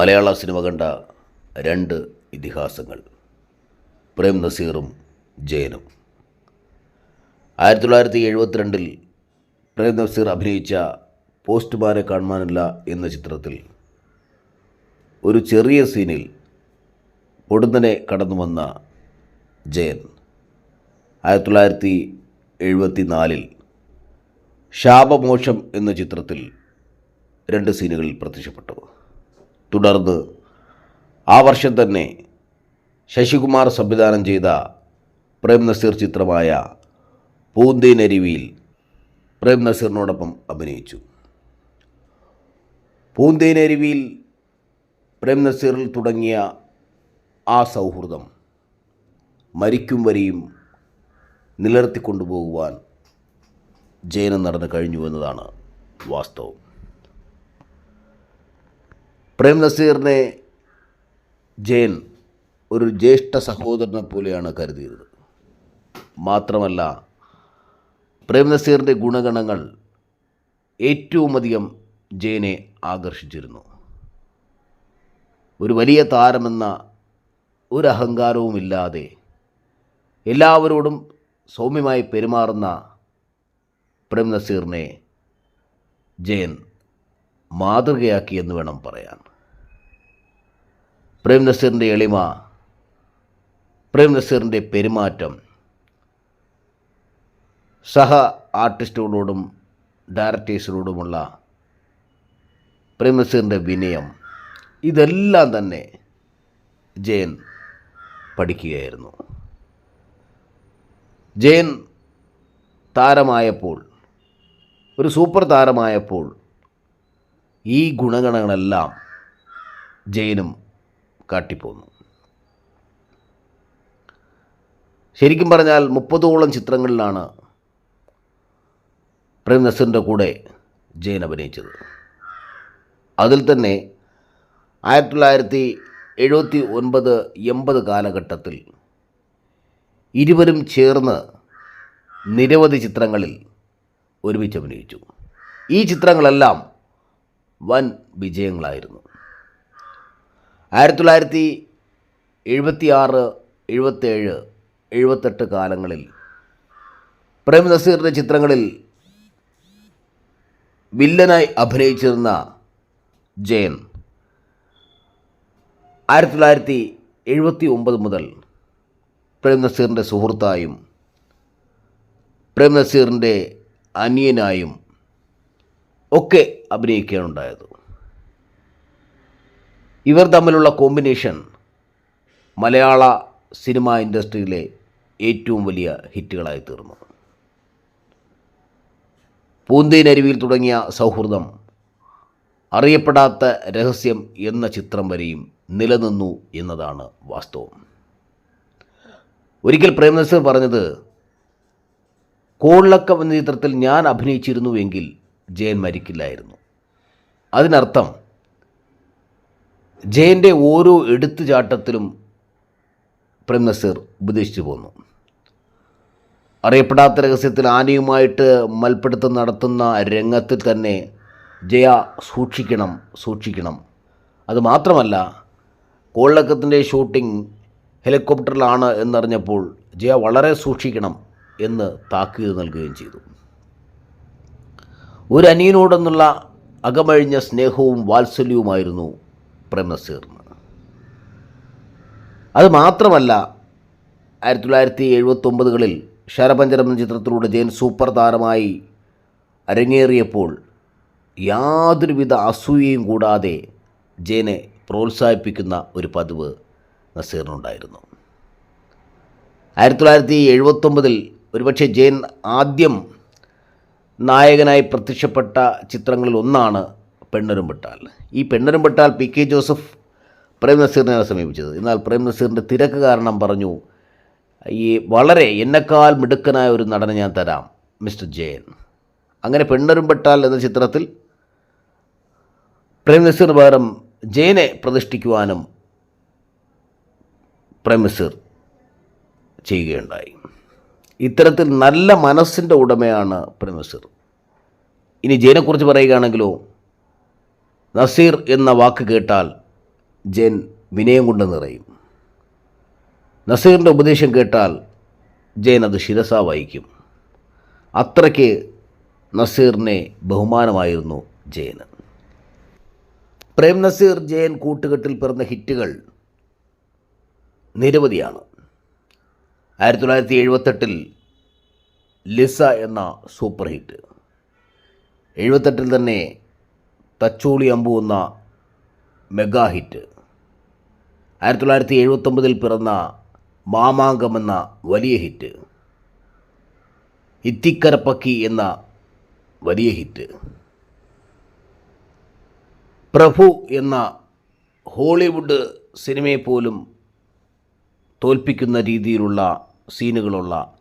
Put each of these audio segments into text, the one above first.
മലയാള cinema കണ്ട രണ്ട് ഇതിഹാസങ്ങൾ. പ്രേം നസീറും ജയനും. ആയിരത്തി തൊള്ളായിരത്തി എഴുപത്തിരണ്ടിൽ പ്രേം നസീർ അഭിനയിച്ച പോസ്റ്റ്മാനെ കാണുവാനില്ല എന്ന ചിത്രത്തിൽ ഒരു ചെറിയ സീനിൽ പൊടുന്നനെ കടന്നു വന്ന ജയൻ. ആയിരത്തി തൊള്ളായിരത്തി എഴുപത്തി നാലിൽ ശാപമോക്ഷം എന്ന ചിത്രത്തിൽ രണ്ട് സീനുകളിൽ പ്രത്യക്ഷപ്പെട്ടു. തുടർന്ന് ആ വർഷം തന്നെ ശശികുമാർ സംവിധാനം ചെയ്ത പ്രേം നസീർ ചിത്രമായ പൂന്തേനരുവിയിൽ പ്രേം നസീറിനോടൊപ്പം അഭിനയിച്ചു. പൂന്തേനരുവിയിൽ പ്രേം നസീറിൽ തുടങ്ങിയ ആ സൗഹൃദം മരിക്കും വരെയും നിലനിർത്തിക്കൊണ്ടുപോകുവാൻ ജയനം നടന്നു കഴിഞ്ഞു എന്നതാണ് വാസ്തവം. പ്രേം നസീറിനെ ജയൻ ഒരു ജ്യേഷ്ഠ സഹോദരനെ പോലെയാണ് കരുതിയത് മാത്രമല്ല പ്രേം നസീറിന്റെ ഗുണഗണങ്ങൾ ഏറ്റവുമധികം ജയനെ ആകർഷിച്ചിരുന്നു. ഒരു വലിയ താരമെന്ന ഒരു അഹങ്കാരവുമില്ലാതെ എല്ലാവരോടും സൗമ്യമായി പെരുമാറുന്ന പ്രേം നസീറിനെ ജയൻ മാതൃകയാക്കി എന്ന് വേണം പറയാൻ. പ്രേം നസീറിന്റെ എളിമ പ്രേം നസീറിന്റെ പെരുമാറ്റം. സഹ ആർട്ടിസ്റ്റുകളോടും ഡയറക്ടേഴ്സിനോടുമുള്ള പ്രേം നസീറിന്റെ വിനയം. ഇതെല്ലാം തന്നെ ജയൻ പഠിക്കുകയായിരുന്നു. ജയൻ താരമായപ്പോൾ ഒരു സൂപ്പർ താരമായപ്പോൾ ഈ ഗുണഗണങ്ങളെല്ലാം ജയനും കാട്ടിപ്പോന്നു. ശരിക്കും പറഞ്ഞാൽ മുപ്പതോളം ചിത്രങ്ങളിലാണ് പ്രേം നസീറിന്റെ കൂടെ ജയൻ അഭിനയിച്ചത്. അതിൽ തന്നെ ആയിരത്തി തൊള്ളായിരത്തി എഴുപത്തി ഒൻപത് എൺപത് കാലഘട്ടത്തിൽ ഇരുവരും ചേർന്ന് നിരവധി ചിത്രങ്ങളിൽ ഒരുമിച്ച് അഭിനയിച്ചു. ഈ ചിത്രങ്ങളെല്ലാം വൻ വിജയങ്ങളായിരുന്നു. ആയിരത്തി തൊള്ളായിരത്തി എഴുപത്തി ആറ് എഴുപത്തേഴ് എഴുപത്തെട്ട് കാലങ്ങളിൽ പ്രേം നസീറിന്റെ ചിത്രങ്ങളിൽ വില്ലനായി അഭിനയിച്ചിരുന്ന ജയൻ ആയിരത്തി തൊള്ളായിരത്തി എഴുപത്തി ഒമ്പത് മുതൽ പ്രേം നസീറിന്റെ സുഹൃത്തായും പ്രേം നസീറിന്റെ അനിയനായും ഒക്കെ അഭിനയിക്കുകയാണുണ്ടായത് ഇവർ തമ്മിലുള്ള കോമ്പിനേഷൻ മലയാള സിനിമാ ഇൻഡസ്ട്രിയിലെ ഏറ്റവും വലിയ ഹിറ്റുകളായി തീർന്നു. പൂന്തേനരുവിയിൽ തുടങ്ങിയ സൗഹൃദം അറിയപ്പെടാത്ത രഹസ്യം എന്ന ചിത്രം വരെയും നിലനിന്നു എന്നതാണ് വാസ്തവം. ഒരിക്കൽ പ്രേംനസീർ പറഞ്ഞത് കോളക്കം എന്ന ചിത്രത്തിൽ ഞാൻ അഭിനയിച്ചിരുന്നുവെങ്കിൽ ജയൻ മരിക്കില്ലായിരുന്നു. അതിനർത്ഥം ജയന്റെ ഓരോ എടുത്തുചാട്ടത്തിലും പ്രേം നസീർ ഉപദേശിച്ചു പോന്നു. അറിയപ്പെടാത്ത രഹസ്യത്തിൽ ആനയുമായിട്ട് മൽപ്പിടുത്തം നടത്തുന്ന രംഗത്തിൽ തന്നെ ജയ സൂക്ഷിക്കണം സൂക്ഷിക്കണം. അതുമാത്രമല്ല കോളിളക്കത്തിന്റെ ഷൂട്ടിംഗ് ഹെലികോപ്റ്ററിലാണ് എന്നറിഞ്ഞപ്പോൾ ജയ വളരെ സൂക്ഷിക്കണം എന്ന് താക്കീത് നൽകുകയും ചെയ്തു. ഒരു അനിയനോടെന്നുള്ള അകമഴിഞ്ഞ സ്നേഹവും വാത്സല്യവുമായിരുന്നു പ്രേം നസീറിന് അത് മാത്രമല്ല ആയിരത്തി തൊള്ളായിരത്തി എഴുപത്തൊമ്പതുകളിൽ ശരപഞ്ചരം എന്ന ചിത്രത്തിലൂടെ ജയൻ സൂപ്പർ താരമായി അരങ്ങേറിയപ്പോൾ യാതൊരുവിധ അസൂയയും കൂടാതെ ജയനെ പ്രോത്സാഹിപ്പിക്കുന്ന ഒരു പതിവ് നസീറിനുണ്ടായിരുന്നു. ആയിരത്തി തൊള്ളായിരത്തി എഴുപത്തൊമ്പതിൽ ഒരുപക്ഷെ ജയൻ ആദ്യം നായകനായി പ്രത്യക്ഷപ്പെട്ട ചിത്രങ്ങളിൽ ഒന്നാണ് പെണ്ണരുംപെട്ടാൽ ഈ പെണ്ണരുംപെട്ടാൽ പി കെ ജോസഫ് പ്രേം നസീറിനെയാണ് സമീപിച്ചത്. എന്നാൽ പ്രേം നസീറിന്റെ തിരക്ക് കാരണം പറഞ്ഞു ഈ വളരെ എന്നെക്കാൾ മിടുക്കനായ ഒരു നടനെ ഞാൻ തരാം മിസ്റ്റർ ജയൻ. അങ്ങനെ പെണ്ണരുംപെട്ടാൽ എന്ന ചിത്രത്തിൽ പ്രേം നസീറിന് പകരം ജയനെ പ്രതിഷ്ഠിക്കുവാനും പ്രേം നസീർ ചെയ്യുകയുണ്ടായി. ഇത്തരത്തിൽ നല്ല മനസ്സിന്റെ ഉടമയാണ് പ്രേം നസീർ. ഇനി ജയനെക്കുറിച്ച് പറയുകയാണെങ്കിലോ നസീർ എന്ന വാക്ക് കേട്ടാൽ ജൻ വിനയം കൊണ്ട് നിറയും. നസീറിന്റെ ഉപദേശം കേട്ടാൽ ജയൻ അത് ശിരസ വഹിക്കും അത്രയ്ക്ക് നസീറിനെ ബഹുമാനമായിരുന്നു ജയന് പ്രേം നസീർ ജയൻ കൂട്ടുകെട്ടിൽ പിറന്ന ഹിറ്റുകൾ നിരവധിയാണ്. ആയിരത്തി തൊള്ളായിരത്തി എഴുപത്തെട്ടിൽ ലിസ എന്ന സൂപ്പർ ഹിറ്റ്. എഴുപത്തെട്ടിൽ തന്നെ തച്ചോളി അമ്പു എന്ന മെഗാ ഹിറ്റ്. ആയിരത്തി തൊള്ളായിരത്തി എഴുപത്തൊമ്പതിൽ പിറന്ന മാമാങ്കം എന്ന വലിയ ഹിറ്റ്. ഇത്തിക്കരപ്പക്കി എന്ന വലിയ ഹിറ്റ്. പ്രഭു എന്ന ഹോളിവുഡ് സിനിമയെ പോലും തോൽപ്പിക്കുന്ന രീതിയിലുള്ള സീനുകളുള്ള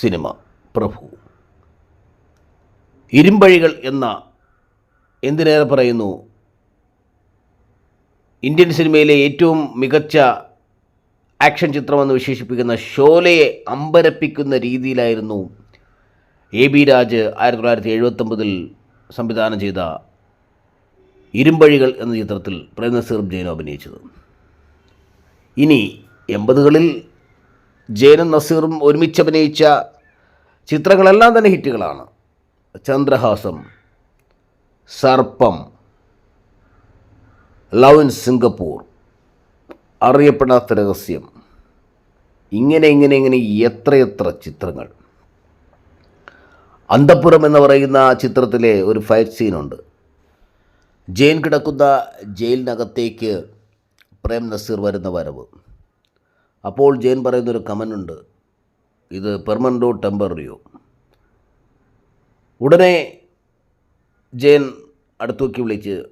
സിനിമ പ്രഭു. ഇരുമ്പഴികൾ എന്ന എന്തിനേറെ പറയുന്നു? ഇന്ത്യൻ സിനിമയിലെ ഏറ്റവും മികച്ച ആക്ഷൻ ചിത്രമെന്ന് വിശേഷിപ്പിക്കുന്ന ഷോലയെ അമ്പരപ്പിക്കുന്ന രീതിയിലായിരുന്നു എ ബി രാജ് ആയിരത്തി തൊള്ളായിരത്തി എഴുപത്തൊമ്പതിൽ സംവിധാനം ചെയ്ത ഇരുമ്പഴികൾ എന്ന ചിത്രത്തിൽ പ്രേംനസീർ ജയനും അഭിനയിച്ചത്. ഇനി എൺപതുകളിൽ ജയനും നസീറും ഒരുമിച്ച് അഭിനയിച്ച ചിത്രങ്ങളെല്ലാം തന്നെ ഹിറ്റുകളാണ്. ചന്ദ്രഹാസം സർപ്പം ലവ് ഇൻ സിംഗപ്പൂർ അറിയപ്പെടാത്ത രഹസ്യം. ഇങ്ങനെ ഇങ്ങനെ ഇങ്ങനെ എത്രയെത്ര ചിത്രങ്ങൾ. അന്തപ്പുരം എന്ന് പറയുന്ന ചിത്രത്തിലെ ഒരു ഫൈറ്റ് സീനുണ്ട്. ജയിൽ കിടക്കുന്ന ജയിലിനകത്തേക്ക് പ്രേം നസീർ വരുന്ന വരവ്. അപ്പോൾ ജയിൻ പറയുന്നൊരു കമനുണ്ട് ഇത് പെർമനന്റോ ടെമ്പററിയോ? ഉടനെ ജയൻ അടുത്തൊക്കെ വിളിച്ച്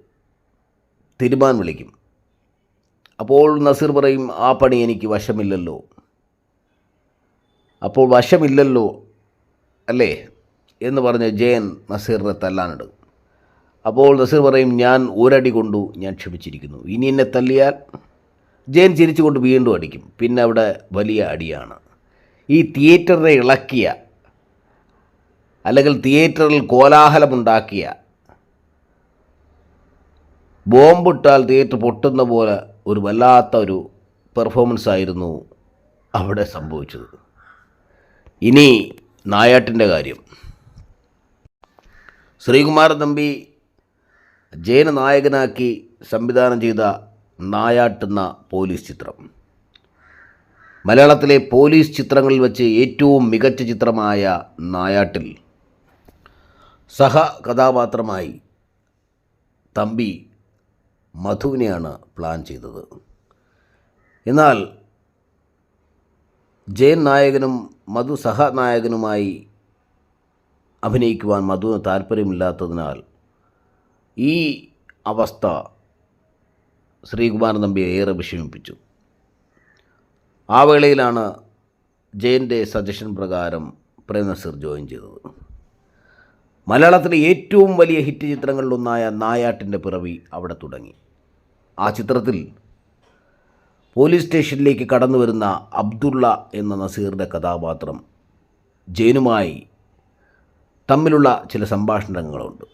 തിരുമാൻ വിളിക്കും. അപ്പോൾ നസീർ പറയും ആ പണി എനിക്ക് വശമില്ലല്ലോ. അപ്പോൾ വശമില്ലല്ലോ അല്ലേ? എന്ന് പറഞ്ഞ് ജയൻ നസീറിനെ തല്ലാനിടും. അപ്പോൾ നസീർ പറയും ഞാൻ ഒരടി കൊണ്ടു ഞാൻ ക്ഷമിച്ചിരിക്കുന്നു. ഇനി എന്നെ തല്ലിയാൽ? ജയൻ ചിരിച്ചുകൊണ്ട് വീണ്ടും അടിക്കും. പിന്നെ അവിടെ വലിയ അടിയാണ്. ഈ തിയേറ്ററിനെ ഇളക്കിയ അല്ലെങ്കിൽ തിയേറ്ററിൽ കോലാഹലമുണ്ടാക്കിയ ബോംബിട്ടാൽ തിയേറ്റർ പൊട്ടുന്ന പോലെ ഒരു വല്ലാത്ത ഒരു പെർഫോമൻസ് ആയിരുന്നു അവിടെ സംഭവിച്ചത്. ഇനി നായാട്ടിന്റെ കാര്യം. ശ്രീകുമാരൻ തമ്പി ജയന നായകനാക്കി സംവിധാനം ചെയ്ത നായാട്ടുന്ന പോലീസ് ചിത്രം. മലയാളത്തിലെ പോലീസ് ചിത്രങ്ങളിൽ വെച്ച് ഏറ്റവും മികച്ച ചിത്രമായ നായാട്ടിൽ സഹ കഥാപാത്രമായി തമ്പി മധുവിനെയാണ് പ്ലാൻ ചെയ്തത്. എന്നാൽ ജയൻ നായകനും മധു സഹനായകനുമായി അഭിനയിക്കുവാൻ മധുവിന് താല്പര്യമില്ലാത്തതിനാൽ ഈ അവസ്ഥ ശ്രീകുമാരൻ തമ്പിയെ ഏറെ വിഷമിപ്പിച്ചു. ആ വേളയിലാണ് ജയന്റെ സജഷൻ പ്രകാരം പ്രേം നസീർ ജോയിൻ ചെയ്തത്. മലയാളത്തിലെ ഏറ്റവും വലിയ ഹിറ്റ് ചിത്രങ്ങളിലൊന്നായ നായാട്ടിന്റെ പിറവി അവിടെ തുടങ്ങി. ആ ചിത്രത്തിൽ പോലീസ് സ്റ്റേഷനിലേക്ക് കടന്നു വരുന്ന അബ്ദുള്ള എന്ന നസീറിന്റെ കഥാപാത്രം ജയനുമായി തമ്മിലുള്ള ചില സംഭാഷണങ്ങളുണ്ട്.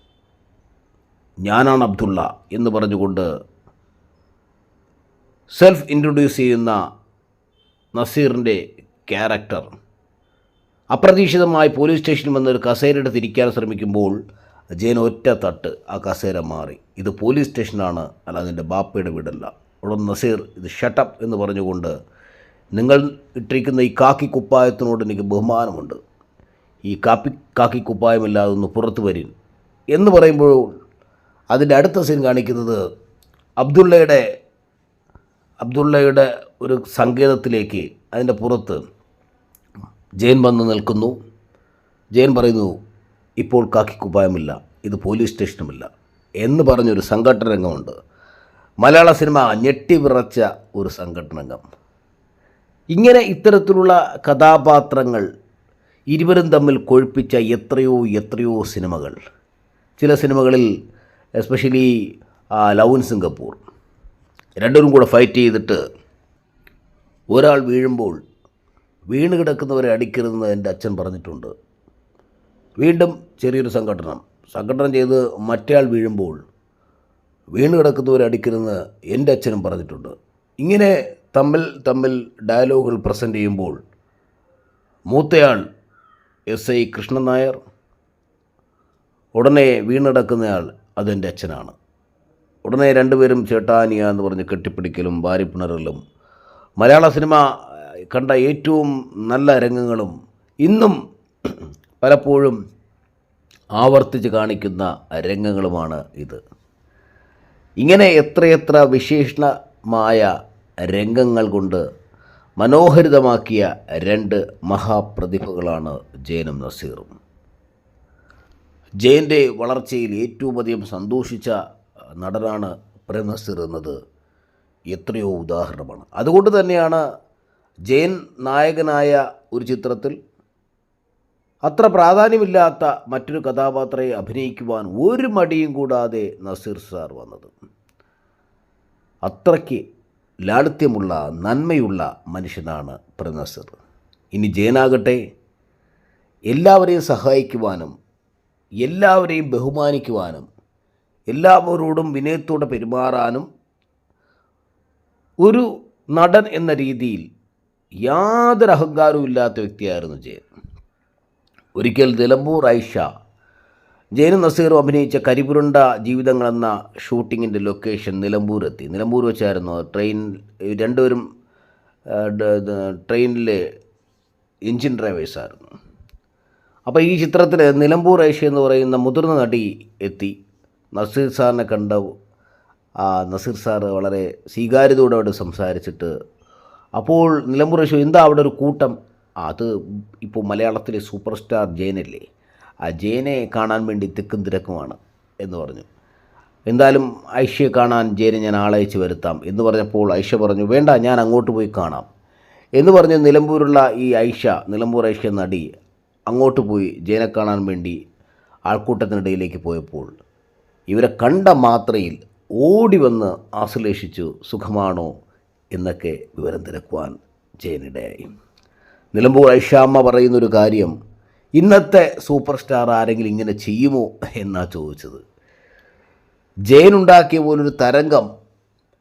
ഞാനാണ് അബ്ദുള്ള എന്ന് പറഞ്ഞുകൊണ്ട് സെൽഫ് ഇൻട്രൊഡ്യൂസ് ചെയ്യുന്ന നസീറിന്റെ ക്യാരക്ടർ അപ്രതീക്ഷിതമായി പോലീസ് സ്റ്റേഷനിൽ വന്ന് ഒരു കസേരയുടെ തിരിക്കാൻ ശ്രമിക്കുമ്പോൾ ജയൻ ഒറ്റ തട്ട് ആ കസേര മാറി. ഇത് പോലീസ് സ്റ്റേഷനാണ് അല്ല അതിന്റെ ബാപ്പയുടെ വീടല്ല. ഉടൻ നസീർ ഇത് ഷട്ടപ്പ് എന്ന് പറഞ്ഞുകൊണ്ട് നിങ്ങൾ ഇട്ടിരിക്കുന്ന ഈ കാക്കി കുപ്പായത്തിനോട് എനിക്ക് ബഹുമാനമുണ്ട്. ഈ കാപ്പി കാക്കി കുപ്പായമില്ലാതെ ഒന്ന് പുറത്തു വരിൻ എന്ന് പറയുമ്പോൾ അതിന്റെ അടുത്ത സീൻ കാണിക്കുന്നത് അബ്ദുള്ളയുടെ അബ്ദുള്ളയുടെ ഒരു സങ്കേതത്തിലേക്ക് അതിന്റെ പുറത്ത് ജയൻ വന്ന് നിൽക്കുന്നു. ജയൻ പറയുന്നു ഇപ്പോൾ കാക്കിക്കുപ്പായമില്ല ഇത് പോലീസ് സ്റ്റേഷനുമില്ല. എന്ന് പറഞ്ഞൊരു സംഘട്ടന രംഗമുണ്ട് മലയാള സിനിമ ഞെട്ടിവിറച്ച ഒരു സംഘട്ടന രംഗം ഇങ്ങനെ ഇത്തരത്തിലുള്ള കഥാപാത്രങ്ങൾ ഇരുവരും തമ്മിൽ കൊഴുപ്പിച്ച എത്രയോ എത്രയോ സിനിമകൾ. ചില സിനിമകളിൽ എസ്പെഷ്യലി ലവ് ഇൻ സിംഗപ്പൂർ. രണ്ടുപേരും കൂടെ ഫൈറ്റ് ചെയ്തിട്ട് ഒരാൾ വീഴുമ്പോൾ വീണ് കിടക്കുന്നവരെ അടിക്കരുതെന്ന് എന്റെ അച്ഛൻ പറഞ്ഞിട്ടുണ്ട്. വീണ്ടും ചെറിയൊരു സംഘടനം. സംഘടനം ചെയ്ത് മറ്റേയാൾ വീഴുമ്പോൾ വീണ് കിടക്കുന്നവരെ അടിക്കരുതെന്ന് എന്റെ അച്ഛനും പറഞ്ഞിട്ടുണ്ട്. ഇങ്ങനെ തമ്മിൽ തമ്മിൽ ഡയലോഗുകൾ പ്രസന്റ് ചെയ്യുമ്പോൾ മൂത്തയാൾ എസ് ഐ കൃഷ്ണൻ നായർ ഉടനെ വീണടക്കുന്നയാൾ അതെന്റെ അച്ഛനാണ്. ഉടനെ രണ്ടുപേരും ചേട്ടാനിയ എന്ന് പറഞ്ഞ് കെട്ടിപ്പിടിക്കലും വാരിപ്പിണറലും മലയാള സിനിമ കണ്ട ഏറ്റവും നല്ല രംഗങ്ങളും ഇന്നും പലപ്പോഴും ആവർത്തിച്ച് കാണിക്കുന്ന രംഗങ്ങളുമാണ് ഇത്. ഇങ്ങനെ എത്രയെത്ര വിശേഷമായ രംഗങ്ങൾ കൊണ്ട് മനോഹരിതമാക്കിയ രണ്ട് മഹാപ്രതിഭകളാണ് ജയനും നസീറും. ജയന്റെ വളർച്ചയിൽ ഏറ്റവും അധികം സന്തോഷിച്ച നടനാണ് പ്രേം നസീർ എന്നത് എത്രയോ ഉദാഹരണമാണ്. അതുകൊണ്ട് തന്നെയാണ് ജയൻ നായകനായ ഒരു ചിത്രത്തിൽ അത്ര പ്രാധാന്യമില്ലാത്ത മറ്റൊരു കഥാപാത്രയെ അഭിനയിക്കുവാൻ ഒരു മടിയും കൂടാതെ നസീർ സാർ വന്നത്. അത്രയ്ക്ക് ലാളിത്യമുള്ള നന്മയുള്ള മനുഷ്യനാണ് പ്രേം നസീർ ഇനി ജയനാകട്ടെ. എല്ലാവരെയും സഹായിക്കുവാനും എല്ലാവരെയും ബഹുമാനിക്കുവാനും എല്ലാവരോടും വിനയത്തോടെ പെരുമാറാനും ഒരു നടൻ എന്ന രീതിയിൽ യാതൊരു അഹങ്കാരവും ഇല്ലാത്ത വ്യക്തിയായിരുന്നു ജയൻ. ഒരിക്കൽ നിലമ്പൂർ ഐഷ ജയനും നസീറും അഭിനയിച്ച കരിപുരുണ്ട ജീവിതങ്ങൾ എന്ന ഷൂട്ടിങ്ങിന്റെ ലൊക്കേഷൻ നിലമ്പൂരെത്തി. നിലമ്പൂർ വെച്ചായിരുന്നു ട്രെയിൻ രണ്ടുപേരും ട്രെയിനിലെ എൻജിൻ ഡ്രൈവേഴ്സായിരുന്നു. അപ്പോൾ ഈ ചിത്രത്തിൽ നിലമ്പൂർ ഐഷ എന്ന് പറയുന്ന മുതിർന്ന നടി എത്തി. നസീർ സാറിനെ കണ്ട നസീർ സാറ് വളരെ സ്വീകാര്യതയോടെ സംസാരിച്ചിട്ട് അപ്പോൾ നിലമ്പൂർ ഷോ എന്താ അവിടെ ഒരു കൂട്ടം? അത് ഇപ്പോൾ മലയാളത്തിലെ സൂപ്പർ സ്റ്റാർ ജയനല്ലേ? ആ ജയനെ കാണാൻ വേണ്ടി തിക്കും തിരക്കുമാണ് എന്ന് പറഞ്ഞു. എന്തായാലും ഐഷയെ കാണാൻ ജയനെ ഞാൻ ആളയച്ച് വരുത്താം എന്ന് പറഞ്ഞപ്പോൾ ഐഷ പറഞ്ഞു വേണ്ട ഞാൻ അങ്ങോട്ട് പോയി കാണാം. എന്ന് പറഞ്ഞ് നിലമ്പൂരുള്ള ഈ ഐഷ നിലമ്പൂർ ഐഷ നടി അങ്ങോട്ട് പോയി ജയനെ കാണാൻ വേണ്ടി ആൾക്കൂട്ടത്തിനിടയിലേക്ക് പോയപ്പോൾ ഇവരെ കണ്ട മാത്രയിൽ ഓടി വന്ന് ആശ്ലേഷിച്ചു സുഖമാണോ? എന്നൊക്കെ വിവരം തിരക്കുവാൻ ജയനിടയായി. നിലമ്പൂർ ഐഷാമ്മ പറയുന്നൊരു കാര്യം ഇന്നത്തെ സൂപ്പർ സ്റ്റാർ ആരെങ്കിലും ഇങ്ങനെ ചെയ്യുമോ എന്നാണ് ചോദിച്ചത്. ജയനുണ്ടാക്കിയ പോലൊരു തരംഗം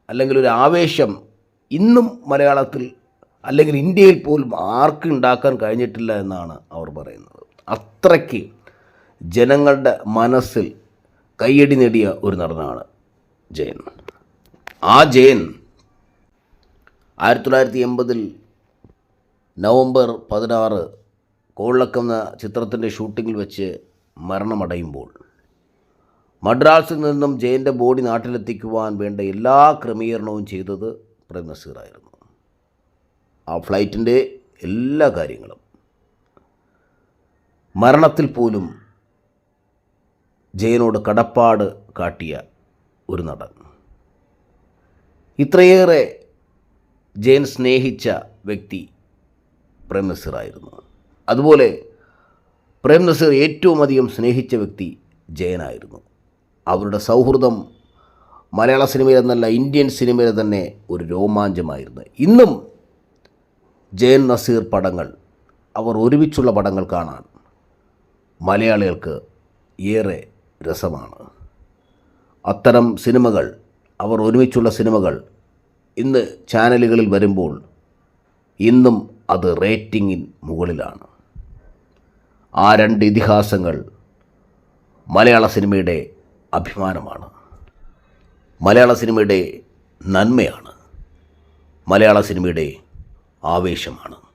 അല്ലെങ്കിൽ ഒരു ആവേശം ഇന്നും മലയാളത്തിൽ അല്ലെങ്കിൽ ഇന്ത്യയിൽ പോലും ആർക്കും ഉണ്ടാക്കാൻ കഴിഞ്ഞിട്ടില്ല എന്നാണ് അവർ പറയുന്നത്. അത്രയ്ക്ക് ജനങ്ങളുടെ മനസ്സിൽ കയ്യടി നേടിയ ഒരു നടനാണ് ജയൻ. ആ ജയൻ ആയിരത്തി തൊള്ളായിരത്തി എൺപതിൽ നവംബർ പതിനാറ് കോളിളക്കം എന്ന ചിത്രത്തിന്റെ ഷൂട്ടിങ്ങിൽ വെച്ച് മരണമടയുമ്പോൾ മദ്രാസിൽ നിന്നും ജയന്റെ ബോഡി നാട്ടിലെത്തിക്കുവാൻ വേണ്ട എല്ലാ ക്രമീകരണവും ചെയ്തത് പ്രേം നസീറായിരുന്നു. ആ ഫ്ലൈറ്റിന്റെ എല്ലാ കാര്യങ്ങളും മരണത്തിൽ പോലും ജയനോട് കടപ്പാട് കാട്ടിയ ഒരു നടൻ. ഇത്രയേറെ ജയൻ സ്നേഹിച്ച വ്യക്തി പ്രേം നസീറായിരുന്നു അതുപോലെ പ്രേം നസീർ ഏറ്റവും അധികം സ്നേഹിച്ച വ്യക്തി ജയനായിരുന്നു അവരുടെ സൗഹൃദം മലയാള സിനിമയിൽ എന്നല്ല ഇന്ത്യൻ സിനിമയിൽ തന്നെ ഒരു രോമാഞ്ചമായിരുന്നു. ഇന്നും ജയൻ നസീർ പടങ്ങൾ അവർ ഒരുമിച്ചുള്ള പടങ്ങൾ കാണാൻ മലയാളികൾക്ക് ഏറെ രസമാണ്. അത്തരം സിനിമകൾ അവർ ഒരുമിച്ചുള്ള സിനിമകൾ ഇന്ന് ചാനലുകളിൽ വരുമ്പോൾ ഇന്നും അത് റേറ്റിംഗിൻ മുകളിലാണ്. ആ രണ്ട് ഇതിഹാസങ്ങൾ മലയാള സിനിമയുടെ അഭിമാനമാണ്. മലയാള സിനിമയുടെ നന്മയാണ്. മലയാള സിനിമയുടെ ആവേശമാണ്.